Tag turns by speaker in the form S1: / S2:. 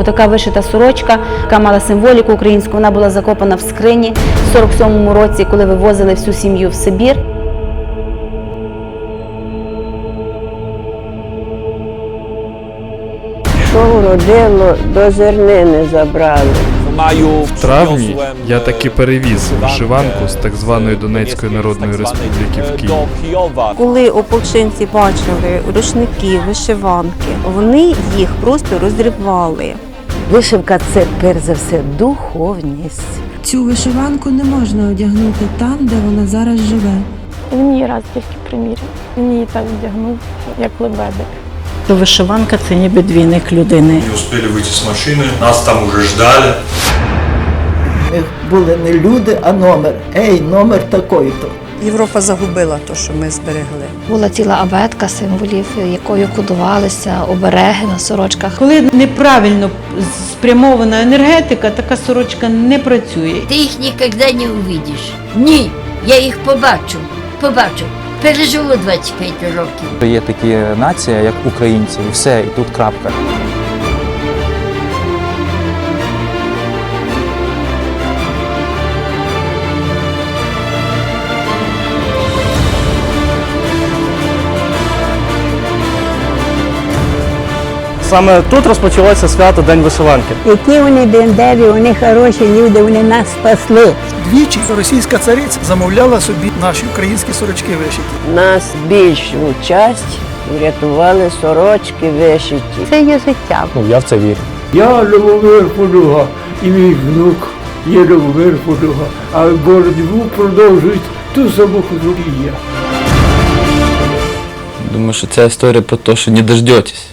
S1: Отака вишита сорочка, яка мала символіку українську, вона була закопана в скрині в 47-му році, коли вивозили всю сім'ю в Сибір.
S2: Що вродило, до зерни не забрали.
S3: В травні я таки перевіз вишиванку з так званої Донецької Народної Республіки в Київ.
S4: Коли ополченці бачили рушники, вишиванки, вони їх просто розривали.
S5: Вишивка це перш за все духовність.
S6: Цю вишиванку не можна одягнути там, де вона зараз живе.
S7: Він її раз тільки приміряв. Він її так вдягнув, як лебедик.
S8: То вишиванка це ніби двійник людини.
S9: Не успели выйти с машины, нас там уже ждали.
S10: Ми були не люди, а номер. Ей, номер такий-то.
S4: Європа загубила те, що ми зберегли.
S7: Була ціла абетка символів, якою кодувалися обереги на сорочках.
S8: Коли неправильно спрямована енергетика, така сорочка не працює.
S5: Ти їх ніколи не увидиш. Ні, я їх побачу, побачу. Переживу 25 років.
S11: Є такі нація, як українці, і все, і тут крапка.
S4: Саме тут розпочалося свято День вишиванки.
S2: Які вони дендеві, вони хороші люди, вони нас спасли.
S10: Двічі російська цариця замовляла собі наші українські сорочки вишиті.
S2: Нас більшу часть врятували сорочки вишиті.
S4: Це є життя.
S11: Ну, я в це вірю.
S10: Я Любомир Подуга і мій внук є Любомир Подуга, а боротьбу продовжують ту саму і я.
S11: Думаю, що ця історія про те, що не дождетесь.